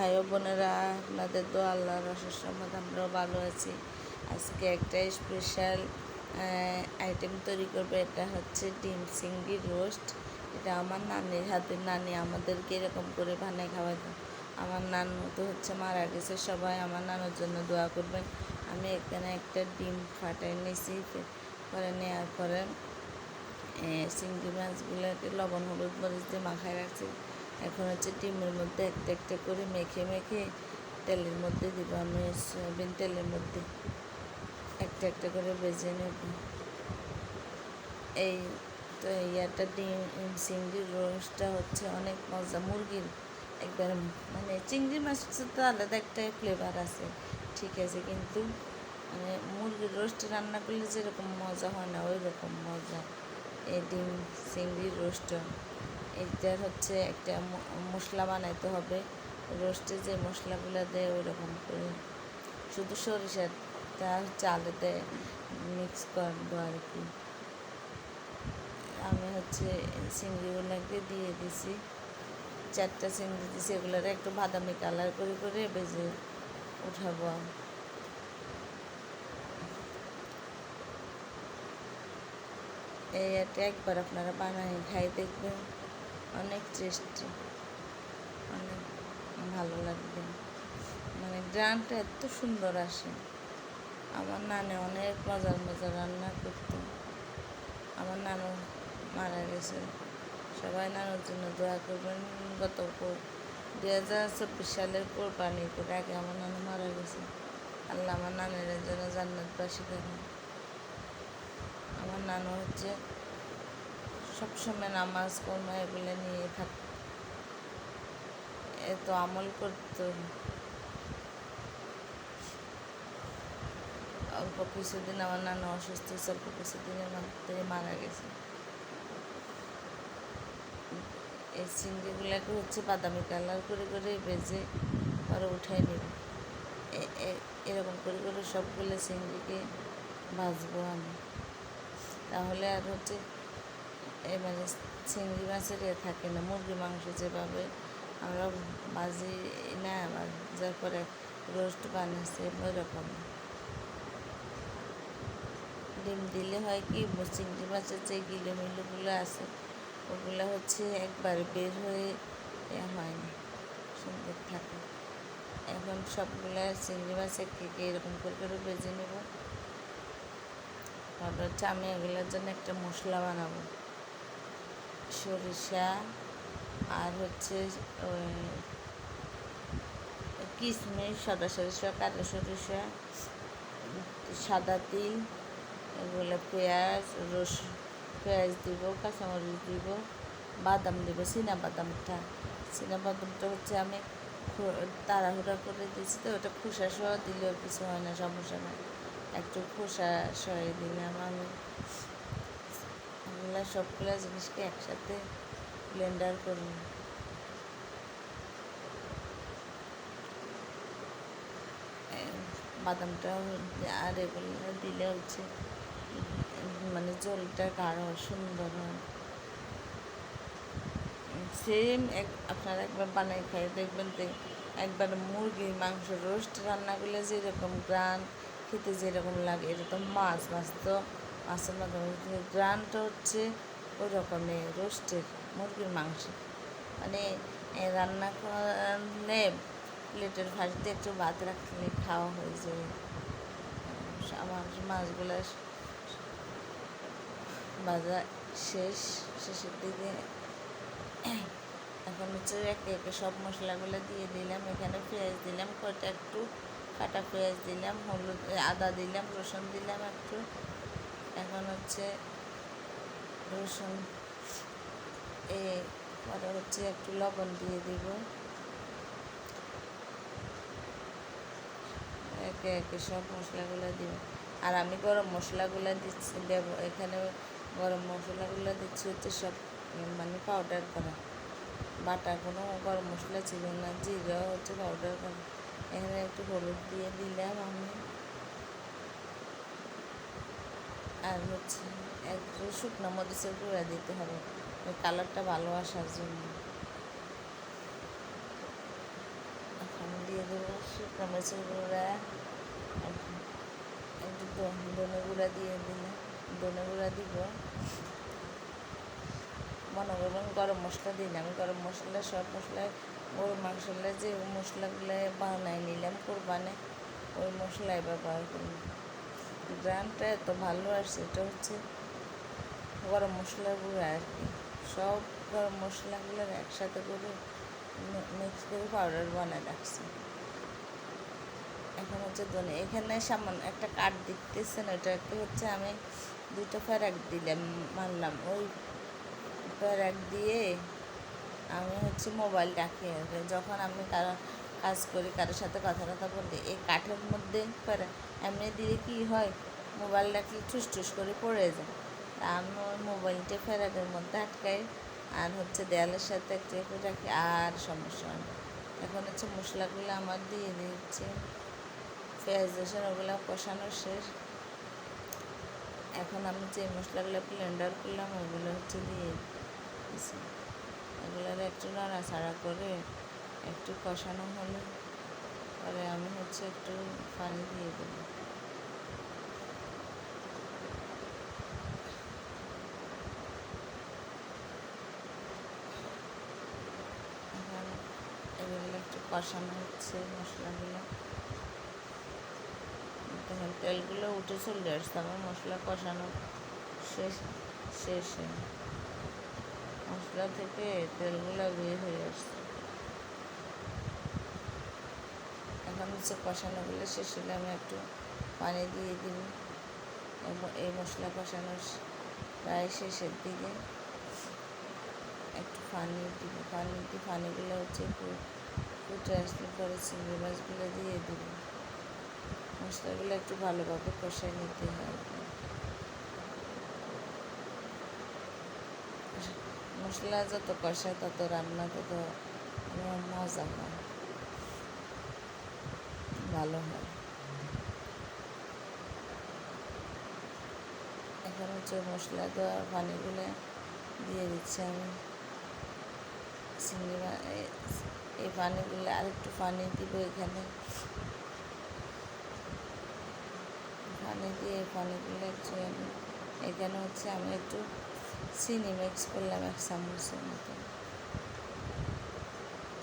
ভাই বোনেরা, আপনাদের তো আল্লাহর অশেষ রহমত, আমরাও ভালো আছি। আজকে একটা স্পেশাল আইটেম তৈরি করবে, এটা হচ্ছে ডিম চিংড়ি রোস্ট এটা আমার নানির হাতে নানি, আমাদেরকে এরকম করে বানায় খাওয়াতো আমার নানু তো হচ্ছে মারা গেছে, সবাই আমার নানুর জন্য দোয়া করবেন। আমি এখানে একটা ডিম ফাটাই নিয়েছি করে নেওয়ার পরে চিংড়ি মাছগুলোকে লবণ, হলুদ, মরিচ দিয়ে মাখায় রাখছি। এখন হচ্ছে ডিমের মধ্যে একটা একটা করে মেখে মেখে তেলের মধ্যে দিব। আমি সয়াবিন তেলের মধ্যে একটা একটা করে বেজে নেব। এই তো ইয়াটা ডিম, চিংড়ির রোস্টটা হচ্ছে অনেক মজা। মুরগির একবার মানে চিংড়ি মাছের তো আলাদা একটা ফ্লেভার আছে, ঠিক আছে, কিন্তু মানে মুরগির রোস্ট রান্না করলে যেরকম মজা হয় না ওই রকম মজা। এই ডিম, চিংড়ির রোস্ট এটার হচ্ছে একটা মশলা বানাইতে হবে। রোস্টে যে মশলাগুলো দেয় ওই রকম করে। শুধু সরিষাটা আলুতে মিক্স করব আর কি। আমি হচ্ছে চিংড়িগুলোকে দিয়ে দিছি। চারটা চিংড়ি দিছি, এগুলোর একটু বাদামি কালার করে করে ভেজে উঠাবো। এই একবার আপনারা বানাই খাই দেখবেন। অনেক টেস্টি অনেক ভালো লাগবে। মানে গ্রানটা এত সুন্দর আসে। আমার নানি অনেক মজার মজার রান্না করতো। আমার নানু মারা গেছে। সবাই নানুর জন্য দোয়া করবেন। গত দুই হাজার চব্বিশ সালের কোরবানিতে আগে আমার নানু মারা গেছে। আল্লাহ আমার নানের জন্য জান্নাত জান্নাতবাসী করেন আমার নানু হচ্ছে সবসময় নামাজ কর্ম এগুলো নিয়ে থাক এত আমল করতো অল্প কিছুদিন আমার নানু অসুস্থ হয়েছে, অল্প কিছুদিনের মধ্যে মারা গেছে। এই চিংড়িগুলোকে হচ্ছে বাদামি কালার করে করে ভেজে পরে উঠাই নেব। এরকম করে করে সবগুলো চিংড়িকে ভাজবো আমি। তাহলে আর হচ্ছে এ মানে চিংড়ি মাছের ইয়ে থাকে না মুরগি মাংস যেভাবে আমরা ভাজি না ভাজার পরে রোস্ট বানাচ্ছি ওই রকম ডিম দিলে হয় কি চিংড়ি মাছের যে গিলো মিলোগুলো আছে, ওগুলো হচ্ছে একবার বের হয়ে এ হয় না, সুন্দর থাকে। এখন সবগুলো চিংড়ি মাছ একে একে এরকম করে করে বেজে নেব। তারপর হচ্ছে আমি এগুলোর জন্য একটা মশলা বানাবো। সরিষা আর হচ্ছে কিশমিশ সাদা সরিষা, কালো সরিষা, সাদা তিল, এগুলো পেঁয়াজ, রস, পেঁয়াজ দিব, কাঁচামরিচ দিব, বাদাম দিব, চীনা বাদামটা। চীনা বাদামটা হচ্ছে আমি তাড়াহুড়া করে দিয়েছি তো, ওটা খোসা সহ দিলেও কিছু হয় না, সমস্যা নাই। একটু খোসা সহ দিলাম আমি। এগুলো সবগুলো জিনিসকে একসাথে ব্লেন্ডার করুন বাদামটা আর এগুলো দিলে হচ্ছে মানে জলটা গাঢ়, সুন্দর হয়। সেম এক, আপনারা একবার বানাই খাই দেখবেন যে, একবার মুরগির মাংস রোস্ট রান্না করলে যেরকম গ্রান, খেতে যেরকম লাগে, এরকম মাছ মাছ তো মাছের মাধ্যমে গ্রানটা হচ্ছে ওই রকমের রোস্টের মুরগির মাংস। মানে রান্না করলে প্লেটের ভাজিতে একটু ভাত রাখলে খাওয়া হয়ে যায়। আমার মাছগুলো ভাজা শেষ, শেষের দিকে এখন হচ্ছে একে একে সব মশলাগুলো দিয়ে দিলাম। এখানে পেঁয়াজ দিলাম, কয়টা একটু, কাটা পেঁয়াজ দিলাম, হলুদ আদা দিলাম, রসুন দিলাম একটু। এখন হচ্ছে রসুন, এ পরে হচ্ছে একটু লবণ দিয়ে দিব। একে একে সব মশলাগুলো দিব। আর আমি গরম মশলাগুলো দিচ্ছি এখানে গরম মশলাগুলো দিচ্ছি হচ্ছে সব মানে পাউডার করা। বাটা কোনো গরম মশলা ছিল না, জিরা হচ্ছে পাউডার করা। এখানে একটু হলুদ দিয়ে দিলাম আমি। আর হচ্ছে এক শুকনো মরিচের গুঁড়া দিতে হবে। ওই কালারটা ভালো আসার জন্য। এখন দিয়ে দেবো শুকনো মরিচের গুঁড়া। এক- একটু ধনে গুঁড়া দিয়ে দিলাম। ধনে গুঁড়া দিব। মনে করবেন গরম মশলা দিলাম গরম মশলা, সব মশলা গরু মাংসলা যে মশলাগুলো বানায় নিলাম, কোরবানে, ওই মশলাই ব্যবহার করলাম গ্রানটা এত ভালো আসছে, এটা হচ্ছে গরম মশলার গুঁড়া আর কি। সব গরম মশলাগুলো একসাথে করে মিক্স করে পাউডার বানায় রাখছি। এখন হচ্ছে ধনে, এখানে সামান্য একটা কাঠ দেখতেছেন ওটাকে হচ্ছে আমি দুটো ফেরাক দিলাম, মারলাম। ওই ফেরাক দিয়ে আমি হচ্ছে মোবাইল আর যখন আমি কারও কাজ করি কারোর সাথে কথা কথা বলি এই কাঠের মধ্যে ফেরা এমনি দিলে কি হয়? মোবাইল রাখলে ঠুস ঠুস করে পড়ে যায়? তা আমি ওই মোবাইলটা ফেরাকের মধ্যে আটকাই, আর হচ্ছে দেয়ালের সাথে একটু একটু রাখি, আর সমস্যা হয় এখন হচ্ছে মশলাগুলো আমার দিয়ে দিচ্ছে পেঁয়াজ রসুন ওগুলো কষানো শেষ। এখন আমি যে মশলাগুলো ব্লেন্ডার করলাম, ওগুলো হচ্ছে দিয়ে এগুলোর একটু নাড়াচাড়া করে একটু কষানো হলে। পরে আমি হচ্ছে একটু পানি দিয়ে দেবো এগুলো একটু কষানো হচ্ছে মশলাগুলো। তেলগুলো উঠে চলে আসছে, আমার মশলা কষানো শেষ, শেষে মশলা থেকে তেলগুলো বের হয়ে আসছে। এখন হচ্ছে কষানোগুলো শেষ হলে আমি একটু পানি দিয়ে দিব এই মশলা কষানোর প্রায় শেষের দিকে একটু পানি দিব পানি দিয়ে পানিগুলো হচ্ছে ফুটে আসলে পরে চিংড়ি মাছগুলো দিয়ে দিব মশলাগুলো একটু ভালোভাবে কষায় নিতে হয়। মশলা যত কষায় তত রান্না তত মজা হয়। ভালো হয়। এখন হচ্ছে মশলা দেওয়া পানিগুলো দিয়ে দিচ্ছি আমি। চিংড়ি এই পানিগুলো আর একটু পানি দিব এখানে। পানি দিয়ে এই পানিগুলো একটু এখানে হচ্ছে আমি একটু চিনি মিক্স করলাম এক চামচের মতো।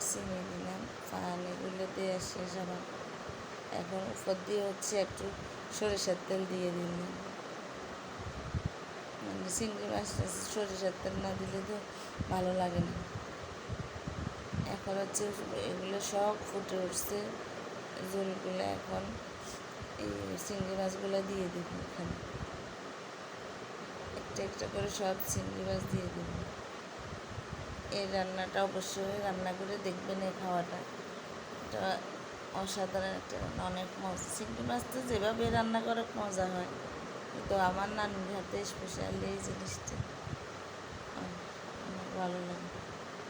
চিনি দিলাম। পানিগুলো দিয়ে শেষ আবার এখন উপর দিয়ে হচ্ছে একটু সরিষার তেল দিয়ে দিলাম মানে চিংড়ি মাছটা সরিষার তেল না দিলে তো ভালো লাগে না। এখন হচ্ছে এগুলো সব ফুটে উঠছে ঝোলগুলো এখন এই চিংড়ি মাছগুলো দিয়ে দিব এখানে। একটা একটা করে সব চিংড়ি মাছ দিয়ে দিব। এই রান্নাটা অবশ্যই রান্না করে দেখবেন এই খাওয়াটা। এটা অসাধারণ একটা অনেক মজা। চিংড়ি মাছ তো যেভাবে রান্না করে মজা হয়, কিন্তু আমার নানির হাতে স্পেশালি এই জিনিসটা অনেক ভালো লাগে।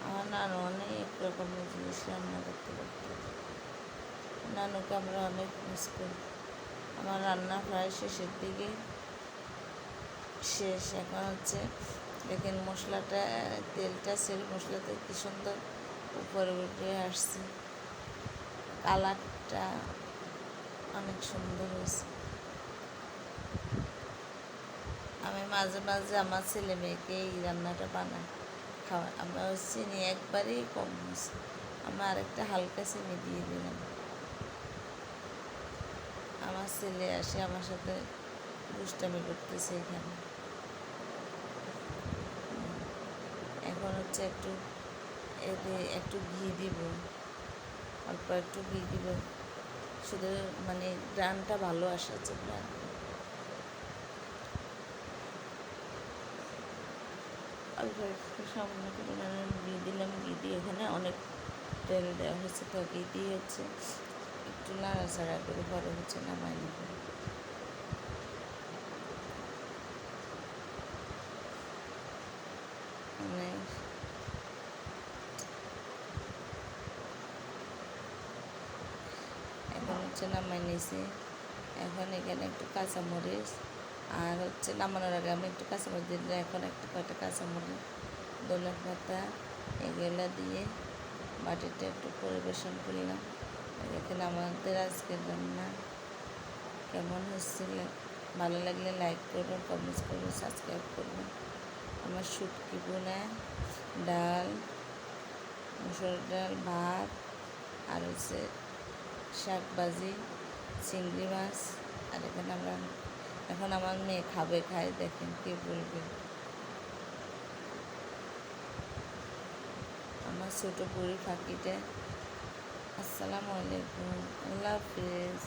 আমার নানু অনেক রকমের জিনিস রান্না করতে পারতো। নানুকে আমরা অনেক মিস করি। আমার রান্না প্রায় শেষের দিকে শেষ। এখন হচ্ছে দেখেন মশলাটা, তেলটা, সেল মশলাতে কি সুন্দর উপরে উঠে আসছে। কালারটা অনেক সুন্দর হয়েছে। আমি মাঝে মাঝে আমার ছেলে মেয়েকে এই রান্নাটা বানাই খাওয়া আমার চিনি একবারেই কম হয়েছে। আমি আরেকটা হালকা চিনি দিয়ে দিলাম। আমার ছেলে আসে আমার সাথে দুষ্টামি করতেছে এখানে। এখন হচ্ছে একটু এতে একটু ঘি দিব। অল্প একটু ঘি দিব। শুধু মানে গ্রানটা ভালো আসার জন্য অল্প একটু সামান্য পরিমাণে ঘি দিলাম ঘি দিয়ে এখানে অনেক তেল দেওয়া হয়েছে, তো ঘি দিয়ে হচ্ছে একটু নাড়াচাড়া করে বড় হচ্ছে নামাই নেব মানে এখন হচ্ছে নামাই নিয়েছি এখন এখানে একটু কাঁচামরিচ আর হচ্ছে নামানোর আগে আমি একটু কাঁচামরিচ দিলে এখন একটু কয়টা কাঁচামরিচ? ধনে পাতা এগুলো দিয়ে বাটিটা একটু পরিবেশন করলাম। দেখেন আমাদের আজকের রান্না কেমন হচ্ছিল ভালো লাগলে লাইক করবেন কমেন্টস করবেন সাবস্ক্রাইব করবেন। আমার শুটকি বোনা ডাল, মুসুর ডাল, ভাত আর হচ্ছে শাক ভাজি চিংড়ি মাছ, আর এখানে আমরা এখন আমার মেয়ে খাবে, খায়, দেখেন কি বলবে। আমার ছোটো বুড়ি ফাঁকিটা আসসালামু আলাইকুম, আল্লাহ হাফিজ।